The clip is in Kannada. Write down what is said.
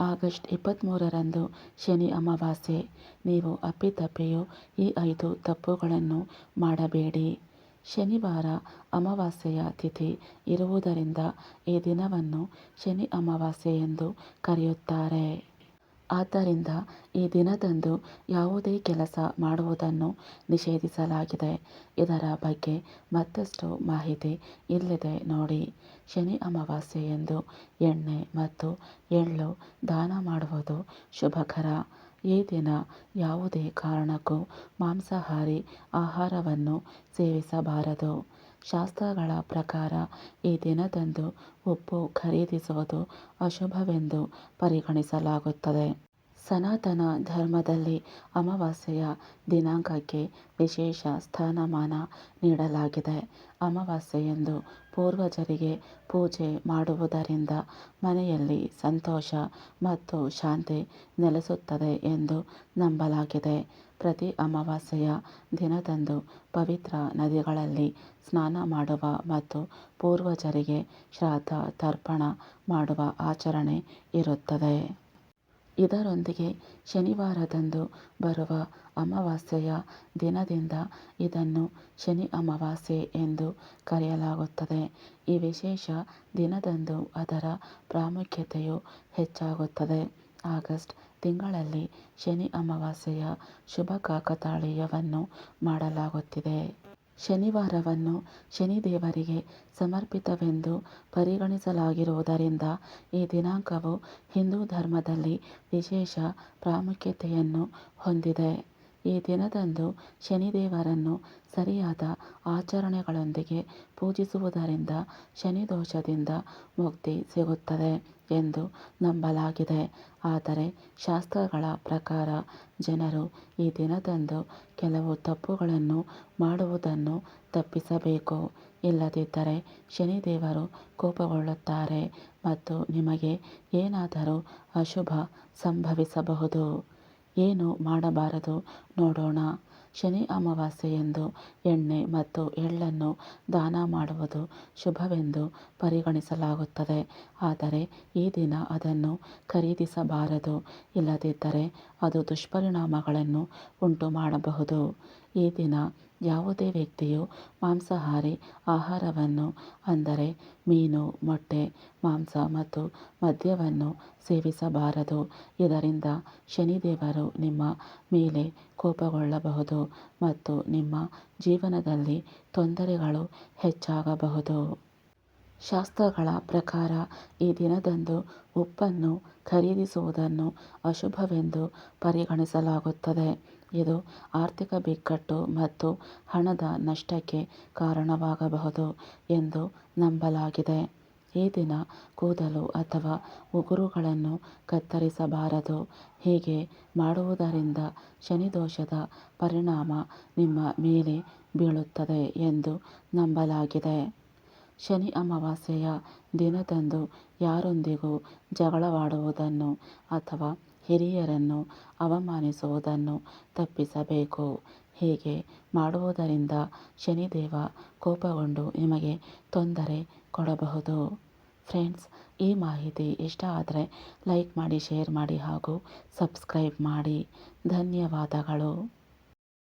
ಆಗಸ್ಟ್ ಇಪ್ಪತ್ತ್ಮೂರರಂದು ಶನಿ ಅಮಾವಾಸ್ಯೆ. ನೀವು ಅಪ್ಪಿತಪ್ಪಿಯೂ ಈ ಐದು ತಪ್ಪುಗಳನ್ನು ಮಾಡಬೇಡಿ. ಶನಿವಾರ ಅಮಾವಾಸ್ಯೆಯ ತಿಥಿ ಇರುವುದರಿಂದ ಈ ದಿನವನ್ನು ಶನಿ ಅಮಾವಾಸ್ಯೆ ಎಂದು ಕರೆಯುತ್ತಾರೆ. ಆದ್ದರಿಂದ ಈ ದಿನದಂದು ಯಾವುದೇ ಕೆಲಸ ಮಾಡುವುದನ್ನು ನಿಷೇಧಿಸಲಾಗಿದೆ. ಇದರ ಬಗ್ಗೆ ಮತ್ತಷ್ಟು ಮಾಹಿತಿ ಇಲ್ಲಿದೆ ನೋಡಿ. ಶನಿ ಅಮಾವಾಸ್ಯೆಯಂದು ಎಣ್ಣೆ ಮತ್ತು ಎಳ್ಳು ದಾನ ಮಾಡುವುದು ಶುಭಕರ. ಈ ದಿನ ಯಾವುದೇ ಕಾರಣಕ್ಕೂ ಮಾಂಸಾಹಾರಿ ಆಹಾರವನ್ನು ಸೇವಿಸಬಾರದು. ಶಾಸ್ತ್ರಗಳ ಪ್ರಕಾರ ಈ ದಿನದಂದು ಉಪ್ಪು ಖರೀದಿಸುವುದು ಅಶುಭವೆಂದು ಪರಿಗಣಿಸಲಾಗುತ್ತದೆ. ಸನಾತನ ಧರ್ಮದಲ್ಲಿ ಅಮಾವಾಸ್ಯೆಯ ದಿನಾಂಕಕ್ಕೆ ವಿಶೇಷ ಸ್ಥಾನಮಾನ ನೀಡಲಾಗಿದೆ. ಅಮಾವಾಸ್ಯೆಯಂದು ಪೂರ್ವಜರಿಗೆ ಪೂಜೆ ಮಾಡುವುದರಿಂದ ಮನೆಯಲ್ಲಿ ಸಂತೋಷ ಮತ್ತು ಶಾಂತಿ ನೆಲೆಸುತ್ತದೆ ಎಂದು ನಂಬಲಾಗಿದೆ. ಪ್ರತಿ ಅಮಾವಾಸ್ಯೆಯ ದಿನದಂದು ಪವಿತ್ರ ನದಿಗಳಲ್ಲಿ ಸ್ನಾನ ಮಾಡುವ ಮತ್ತು ಪೂರ್ವಜರಿಗೆ ಶ್ರಾದ್ದ ತರ್ಪಣ ಮಾಡುವ ಆಚರಣೆ ಇರುತ್ತದೆ. ಇದರೊಂದಿಗೆ ಶನಿವಾರದಂದು ಬರುವ ಅಮಾವಾಸ್ಯೆಯ ದಿನದಿಂದ ಇದನ್ನು ಶನಿ ಅಮಾವಾಸ್ಯೆ ಎಂದು ಕರೆಯಲಾಗುತ್ತದೆ. ಈ ವಿಶೇಷ ದಿನದಂದು ಅದರ ಪ್ರಾಮುಖ್ಯತೆಯು ಹೆಚ್ಚಾಗುತ್ತದೆ. ಆಗಸ್ಟ್ ತಿಂಗಳಲ್ಲಿ ಶನಿ ಅಮಾವಾಸ್ಯೆಯ ಶುಭ ಕಾಕತಾಳೀಯವನ್ನು ಮಾಡಲಾಗುತ್ತಿದೆ. ಶನಿವಾರವನ್ನು ಶನಿದೇವರಿಗೆ ಸಮರ್ಪಿತವೆಂದು ಪರಿಗಣಿಸಲಾಗಿರುವುದರಿಂದ ಈ ದಿನಾಂಕವು ಹಿಂದೂ ಧರ್ಮದಲ್ಲಿ ವಿಶೇಷ ಪ್ರಾಮುಖ್ಯತೆಯನ್ನು ಹೊಂದಿದೆ. ಈ ದಿನದಂದು ಶನಿದೇವರನ್ನು ಸರಿಯಾದ ಆಚರಣೆಗಳೊಂದಿಗೆ ಪೂಜಿಸುವುದರಿಂದ ಶನಿ ದೋಷದಿಂದ ಮುಕ್ತಿ ಸಿಗುತ್ತದೆ ಎಂದು ನಂಬಲಾಗಿದೆ. ಆದರೆ ಶಾಸ್ತ್ರಗಳ ಪ್ರಕಾರ ಜನರು ಈ ದಿನದಂದು ಕೆಲವು ತಪ್ಪುಗಳನ್ನು ಮಾಡುವುದನ್ನು ತಪ್ಪಿಸಬೇಕು. ಇಲ್ಲದಿದ್ದರೆ ಶನಿದೇವರು ಕೋಪಗೊಳ್ಳುತ್ತಾರೆ ಮತ್ತು ನಿಮಗೆ ಏನಾದರೂ ಅಶುಭ ಸಂಭವಿಸಬಹುದು. ಏನು ಮಾಡಬಾರದು ನೋಡೋಣ. ಶನಿ ಅಮಾವಾಸ್ಯೆಯಂದು ಎಣ್ಣೆ ಮತ್ತು ಎಳ್ಳನ್ನು ದಾನ ಮಾಡುವುದು ಶುಭವೆಂದು ಪರಿಗಣಿಸಲಾಗುತ್ತದೆ. ಆದರೆ ಈ ದಿನ ಅದನ್ನು ಖರೀದಿಸಬಾರದು. ಇಲ್ಲದಿದ್ದರೆ ಅದು ದುಷ್ಪರಿಣಾಮಗಳನ್ನು ಉಂಟುಮಾಡಬಹುದು. ಈ ದಿನ ಯಾವುದೇ ವ್ಯಕ್ತಿಯು ಮಾಂಸಾಹಾರಿ ಆಹಾರವನ್ನು ಅಂದರೆ ಮೀನು, ಮೊಟ್ಟೆ, ಮಾಂಸ ಮತ್ತು ಮದ್ಯವನ್ನು ಸೇವಿಸಬಾರದು. ಇದರಿಂದ ಶನಿದೇವರು ನಿಮ್ಮ ಮೇಲೆ ಕೋಪಗೊಳ್ಳಬಹುದು ಮತ್ತು ನಿಮ್ಮ ಜೀವನದಲ್ಲಿ ತೊಂದರೆಗಳು ಹೆಚ್ಚಾಗಬಹುದು. ಶಾಸ್ತ್ರಗಳ ಪ್ರಕಾರ ಈ ದಿನದಂದು ಉಪ್ಪನ್ನು ಖರೀದಿಸುವುದನ್ನು ಅಶುಭವೆಂದು ಪರಿಗಣಿಸಲಾಗುತ್ತದೆ. ಇದು ಆರ್ಥಿಕ ಬಿಕ್ಕಟ್ಟು ಮತ್ತು ಹಣದ ನಷ್ಟಕ್ಕೆ ಕಾರಣವಾಗಬಹುದು ಎಂದು ನಂಬಲಾಗಿದೆ. ಈ ದಿನ ಕೂದಲು ಅಥವಾ ಉಗುರುಗಳನ್ನು ಕತ್ತರಿಸಬಾರದು. ಹೀಗೆ ಮಾಡುವುದರಿಂದ ಶನಿದೋಷದ ಪರಿಣಾಮ ನಿಮ್ಮ ಮೇಲೆ ಬೀಳುತ್ತದೆ ಎಂದು ನಂಬಲಾಗಿದೆ. ಶನಿ ಅಮಾವಾಸ್ಯೆಯ ದಿನದಂದು ಯಾರೊಂದಿಗೂ ಜಗಳವಾಡುವುದನ್ನು ಅಥವಾ ಹಿರಿಯರನ್ನು ಅವಮಾನಿಸುವುದನ್ನು ತಪ್ಪಿಸಬೇಕು. ಹೀಗೆ ಮಾಡುವುದರಿಂದ ಶನಿದೇವ ಕೋಪಗೊಂಡು ನಿಮಗೆ ತೊಂದರೆ ಕೊಡಬಹುದು. ಫ್ರೆಂಡ್ಸ್, ಈ ಮಾಹಿತಿ ಇಷ್ಟ ಆದರೆ ಲೈಕ್ ಮಾಡಿ, ಶೇರ್ ಮಾಡಿ ಹಾಗೂ ಸಬ್ಸ್ಕ್ರೈಬ್ ಮಾಡಿ. ಧನ್ಯವಾದಗಳು.